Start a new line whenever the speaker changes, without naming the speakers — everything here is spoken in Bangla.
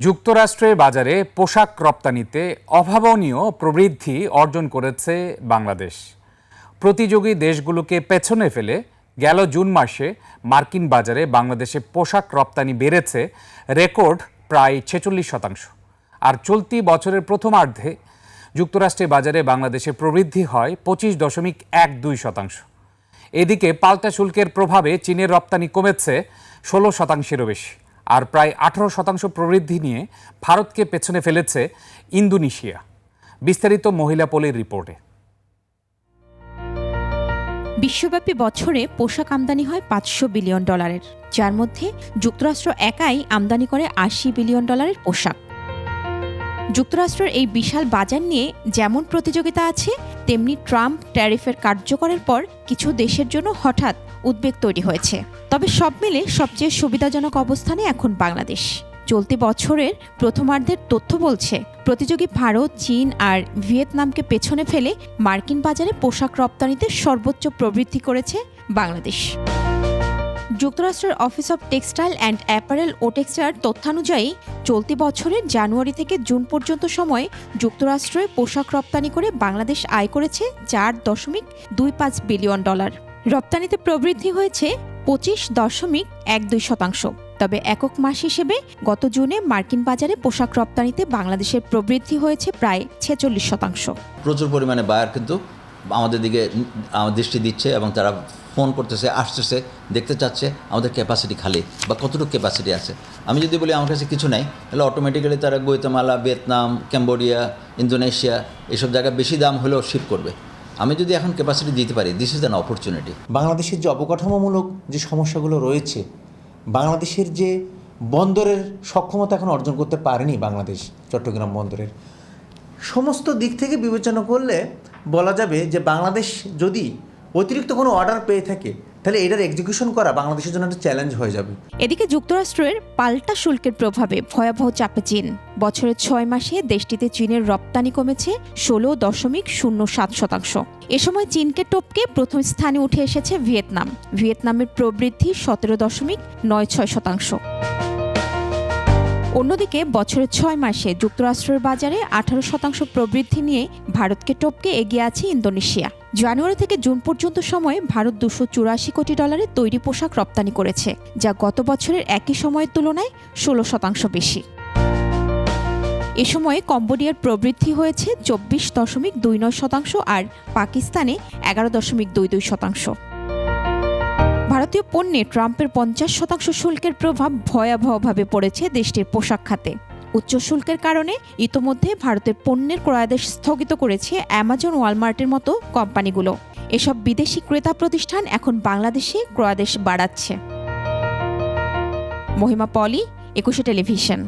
যুক্তরাষ্ট্রের বাজারে পোশাক রপ্তানিতে অভাবনীয় প্রবৃদ্ধি অর্জন করেছে বাংলাদেশ। প্রতিযোগী দেশগুলোকে পেছনে ফেলে গেল জুন মাসে মার্কিন বাজারে বাংলাদেশে পোশাক রপ্তানি বেড়েছে রেকর্ড প্রায় ছেচল্লিশ শতাংশ। আর চলতি বছরের প্রথমার্ধে যুক্তরাষ্ট্রের বাজারে বাংলাদেশে প্রবৃদ্ধি হয় পঁচিশ দশমিক এক দুই শতাংশ। এদিকে পাল্টা শুল্কের প্রভাবে চীনের রপ্তানি কমেছে ষোলো শতাংশেরও বেশি। আর প্রায় আঠারো শতাংশ প্রবৃদ্ধি নিয়ে ভারতকে পেছনে ফেলেছে ইন্দোনেশিয়া। বিস্তারিত মহিলা পলির রিপোর্টে।
বিশ্বব্যাপী বছরে পোশাক আমদানি হয় পাঁচশো বিলিয়ন ডলারের, যার মধ্যে যুক্তরাষ্ট্র একাই আমদানি করে আশি বিলিয়ন ডলারের পোশাক। যুক্তরাষ্ট্রের এই বিশাল বাজার নিয়ে যেমন প্রতিযোগিতা আছে, তেমনি ট্রাম্প ট্যারিফের কার্যকরের পর কিছু দেশের জন্য হঠাৎ উদ্বেগ তৈরি হয়েছে। তবে সব মিলে সবচেয়ে সুবিধাজনক অবস্থানে এখন বাংলাদেশ। চলতি বছরের প্রথমার্ধের তথ্য বলছে, প্রতিযোগী ভারত, চীন আর ভিয়েতনামকে পেছনে ফেলে মার্কিন বাজারে পোশাক রপ্তানিতে সর্বোচ্চ প্রবৃদ্ধি করেছে বাংলাদেশ। যুক্তরাষ্ট্রের office of textile and apparel ওটেক্সটার তথ্যানুযায়ী চলতি বছরের জানুয়ারি থেকে জুন পর্যন্ত সময়ে যুক্তরাষ্ট্রে পোশাক রপ্তানি করে বাংলাদেশ আয় করেছে চার দশমিক দুই পাঁচ বিলিয়ন ডলার। রপ্তানিতে প্রবৃদ্ধি হয়েছে পঁচিশ দশমিক এক দুই শতাংশ। তবে একক মাস হিসেবে গত জুনে মার্কিন বাজারে পোশাক রপ্তানিতে বাংলাদেশের প্রবৃদ্ধি হয়েছে প্রায় ছেচল্লিশ শতাংশ।
প্রচুর পরিমাণে বায়ার কিন্তু আমাদের দিকে দৃষ্টি দিচ্ছে এবং তারা ফোন করতেছে, আসতেছে, দেখতে চাচ্ছে আমাদের ক্যাপাসিটি খালি বা কতটুকু ক্যাপাসিটি আছে। আমি যদি বলি আমার কাছে কিছু নাই, তাহলে অটোমেটিক্যালি তারা গুয়েতামালা ভিয়েতনাম ক্যাম্বোডিয়া ইন্দোনেশিয়া এসব জায়গায় বেশি দাম হলেও শিপ করবে। আমি যদি এখন ক্যাপাসিটি দিতে পারি দিস ইজ অ্যান অপরচুনিটি
বাংলাদেশের যে অবকাঠামোমূলক যে সমস্যাগুলো রয়েছে, বাংলাদেশের যে বন্দরের সক্ষমতা এখন অর্জন করতে পারেনি বাংলাদেশ চট্টগ্রাম বন্দরের, সমস্ত দিক থেকে বিবেচনা করলে বলা যাবে যে বাংলাদেশ যদি অতিরিক্ত কোনো অর্ডার পেয়ে থাকে, তাহলে এটার এক্সিকিউশন করা বাংলাদেশের জন্য একটা চ্যালেঞ্জ হয়ে যাবে।
এদিকে যুক্তরাষ্ট্রের পাল্টা শুল্কের প্রভাবে ভয়াবহ চাপে চীন। বছরের ছয় মাসে দেশটিতে চীনের রপ্তানি কমেছে ষোলো দশমিক শূন্য সাত শতাংশ। এ সময় চীনকে টপকে প্রথম স্থানে উঠে এসেছে ভিয়েতনাম। ভিয়েতনামের প্রবৃদ্ধি সতেরো দশমিক নয় ছয় শতাংশ। অন্যদিকে বছরের ছয় মাসে যুক্তরাষ্ট্রের বাজারে আঠারো শতাংশ প্রবৃদ্ধি নিয়ে ভারতকে টপকে এগিয়ে আছে ইন্দোনেশিয়া। জানুয়ারি থেকে জুন পর্যন্ত সময়ে ভারত দুশো চুরাশি কোটি ডলারের তৈরি পোশাক রপ্তানি করেছে, যা গত বছরের একই সময়ের তুলনায় ষোলো শতাংশ বেশি। এ সময়ে কম্বোডিয়ার প্রবৃদ্ধি হয়েছে চব্বিশ দশমিক দুই নয় শতাংশ আর পাকিস্তানে এগারো দশমিক দুই দুই শতাংশ। ভারতীয় পণ্যে ট্রাম্পের পঞ্চাশ শতাংশ শুল্কের প্রভাব ভয়াবহভাবে পড়েছে দেশটির পোশাক খাতে। উচ্চ শুল্কের কারণে ইতোমধ্যে ভারতের পণ্যের ক্রয়াদেশ স্থগিত করেছে অ্যামাজন ওয়ালমার্টের মতো কোম্পানিগুলো। এসব বিদেশি ক্রেতা প্রতিষ্ঠান এখন বাংলাদেশে ক্রয়াদেশ বাড়াচ্ছে। মহিমা পলি, একুশে টেলিভিশন।